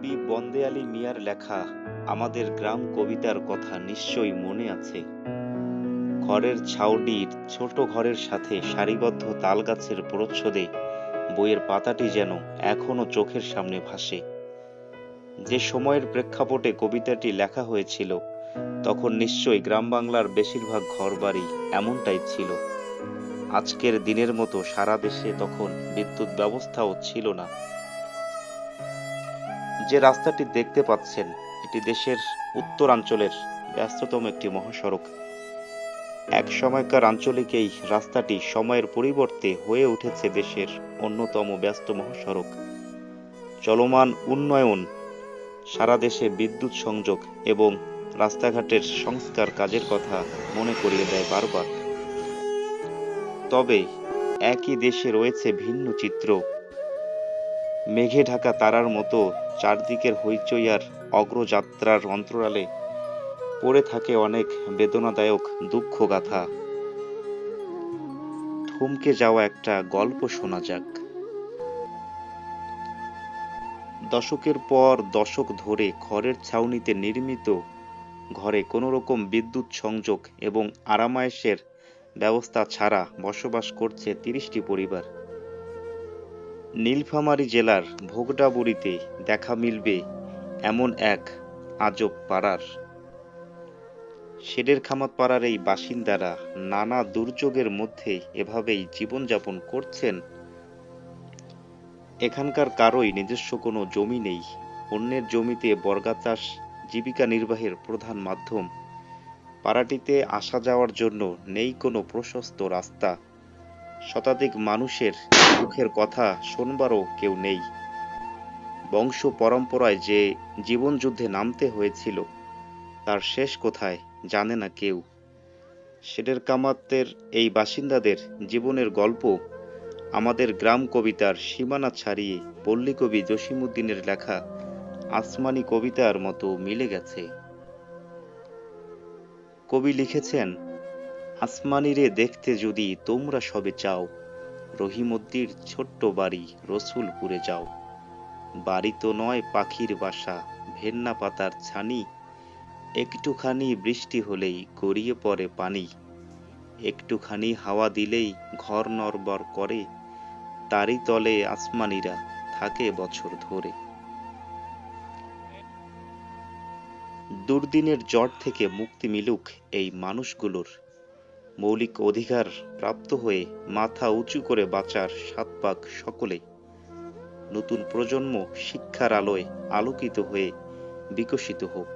কবি বন্দে আলী মিয়ার লেখা আমাদের গ্রাম কবিতার কথা নিশ্চয়ই মনে আছে। খড়ের ছাউনির ছোট ঘরের সাথে সারিবদ্ধ তালগাছের প্রচ্ছদে বইয়ের পাতাটি যেন এখনও চোখের সামনে ভাসে। যে সময়ের প্রেক্ষাপটে কবিতাটি লেখা হয়েছিল, তখন নিশ্চয়ই গ্রাম বাংলার বেশিরভাগ ঘরবাড়ি এমনটাই ছিল। আজকের দিনের মতো সারা দেশে তখন বিদ্যুৎ ব্যবস্থাও ছিল না। যে রাস্তাটি দেখতে পাচ্ছেন, এটি দেশের উত্তরাঞ্চলের ব্যস্ততম একটি মহাসড়ক। এক সময়কার আঞ্চলিক এই রাস্তাটি সময়ের পরিবর্তে হয়ে উঠেছে দেশের অন্যতম ব্যস্ত মহাসড়ক। চলমান উন্নয়ন, সারা দেশে বিদ্যুৎ সংযোগ এবং রাস্তাঘাটের সংস্কার কাজের কথা মনে করিয়ে দেয় বারবার। তবে একই দেশে রয়েছে ভিন্ন চিত্র। মেঘে ঢাকা তারার মতো চারদিকের হইচই আর অগ্রযাত্রার অন্তরালে পড়ে থাকে অনেক বেদনাদায়ক দুঃখ গাথা থমকে যাওয়া একটা গল্প শোনা যাক। দশকের পর দশক ধরে খড়ের ছাউনিতে নির্মিত ঘরে কোনো রকম বিদ্যুৎ সংযোগ এবং আরামায়েশের ব্যবস্থা ছাড়া বসবাস করছে তিরিশটি পরিবার। নীলফামারী জেলার ভোগডাবুরিতে দেখা মিলবে এমন এক আজব পাড়ার। শেডের খামাত পাড়ার এই বাসিন্দারা নানা দুর্যোগের মধ্যে এভাবেই জীবনযাপন করছেন। এখানকার কারোই নিজস্ব কোনো জমি নেই, অন্যের জমিতে বর্গা চাষ জীবিকা নির্বাহের প্রধান মাধ্যম। পাড়াটিতে আসা যাওয়ার জন্য নেই কোনো প্রশস্ত রাস্তা। শতাধিক মানুষের দুঃখের কথা শোনবারও কেউ নেই। বংশ পরম্পরায় যে জীবনযুদ্ধে নামতে হয়েছিল, তার শেষ কোথায় জানে না কেউ। শেডের কামাতের এই বাসিন্দাদের জীবনের গল্প আমাদের গ্রাম কবিতার সীমানা ছাড়িয়ে পল্লী কবি জসিমুদ্দিনের লেখা আসমানি কবিতার মতো মিলে গেছে। কবি লিখেছেন আসমানিরে দেখতে যদি তোমরা সবে চাও, রহিমদ্দির ছোট্ট বাড়ি রসুলপুরে যাও। বাড়ি তো নয় পাখির বাসা, ভেন্না পাতার ছানি। একটুখানি বৃষ্টি হলেই গড়িয়ে পড়ে পানি। একটুখানি হাওয়া দিলেই ঘর নড়বড় করে, তারই তলে আসমানিরা থাকে বছর ধরে। দুর্দিনের জট থেকে মুক্তি মিলুক এই মানুষগুলোর মৌলিক অধিকার প্রাপ্ত হয়ে মাথা উঁচু করে বাঁচার সাত পাক সকলে নতুন প্রজন্ম শিক্ষার আলোয় আলোকিত হয়ে বিকশিত হোক।